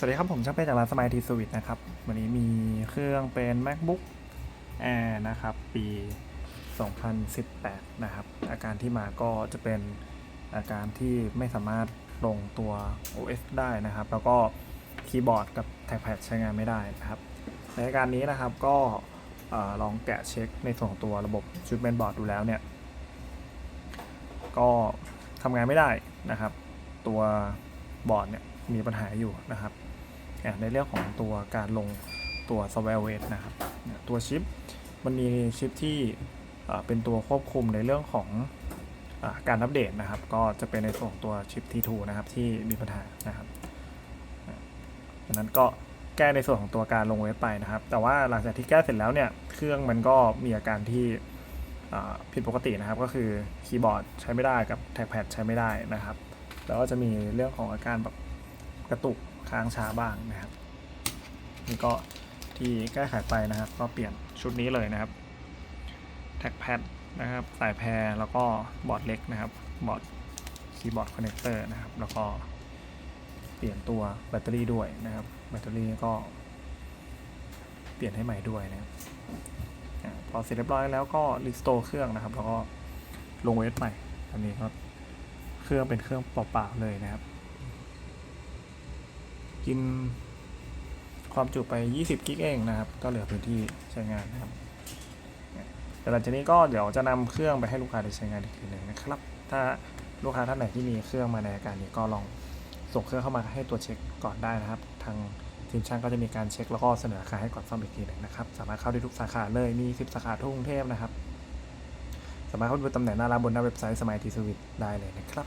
สวัสดีครับ ผมช่างเป็นจากร้านสมายทีสวิตนะครับ วันนี้มีเครื่องเป็น macbook air นะครับ ปี 2018 นะครับ อาการที่มาก็จะเป็นอาการที่ไม่สามารถลงตัว OS ได้นะครับ แล้วก็คีย์บอร์ดกับแท็กแพดใช้งานไม่ได้นะครับ ในอาการนี้นะครับก็ลองแกะเช็คในส่วนของตัวระบบชุดเมนบอร์ดดูแล้วเนี่ย ก็ทำงานไม่ได้นะครับ ตัวบอร์ดเนี่ย มีปัญหาอยู่นะครับ ในเรื่องของตัวการลงตัวซอฟต์แวร์เวทนะครับ ตัวชิปมันมีชิปที่เป็นตัวควบคุมในเรื่องของอการอัปเดตนะครับ ก็จะเป็นในส่วนของตัวชิป T2 นะครับที่มีปัญหานะครับดังนั้นก็แก้ในส่วนของตัวการลงเว็บไปนะครับ แต่ว่าหลังจากที่แก้เสร็จแล้วเนี่ยเครื่องมันก็มีอาการที่ผิดปกตินะครับ ก็คือคีย์บอร์ดใช้ไม่ได้กับแท็กแพดใช้ไม่ได้นะครับ แล้วก็จะมีเรื่องของอาการแบบ กระตุกค้างช้าบ้างนะครับนี่ก็ที่แก้ไขไปนะครับ ก็เปลี่ยนชุดนี้เลยนะครับ แท็กแพดนะครับสายแพรแล้วก็บอร์ดเล็กนะครับบอร์ดคีย์บอร์ดคอนเนคเตอร์นะครับ แล้วก็เปลี่ยนตัวแบตเตอรี่ด้วยนะครับ แบตเตอรี่ก็เปลี่ยนให้ใหม่ด้วยนะครับพอเสร็จเรียบร้อยแล้วก็รีสโตร์เครื่องนะครับ แล้วก็ลงเวทใหม่อันนี้ก็เครื่องเป็นเครื่องเปล่าๆเลยนะครับ กินความจุไป 20 กิกเองนะครับ ก็เหลือพื้นที่ใช้งานนะครับหลังจากนี้ก็เดี๋ยวจะนำเครื่องไปให้ลูกค้าได้ใช้งานอีกทีหนึ่งนะครับ ถ้าลูกค้าท่านไหนที่มีเครื่องมาในอาการนี้ก็ลองส่งเครื่องเข้ามาให้ตัวเช็คก่อนได้นะครับ ทางทีมช่างก็จะมีการเช็คแล้วก็เสนอราคาให้ก่อนซ่อมอีกทีหนึ่งนะครับ สามารถเข้าได้ทุกสาขาเลย มี 10 สาขาทั่วกรุงเทพนะครับ สามารถเข้าดูตำแหน่งหน้าร้านบนหน้าเว็บไซต์สมัยทีสวิตได้เลยนะครับ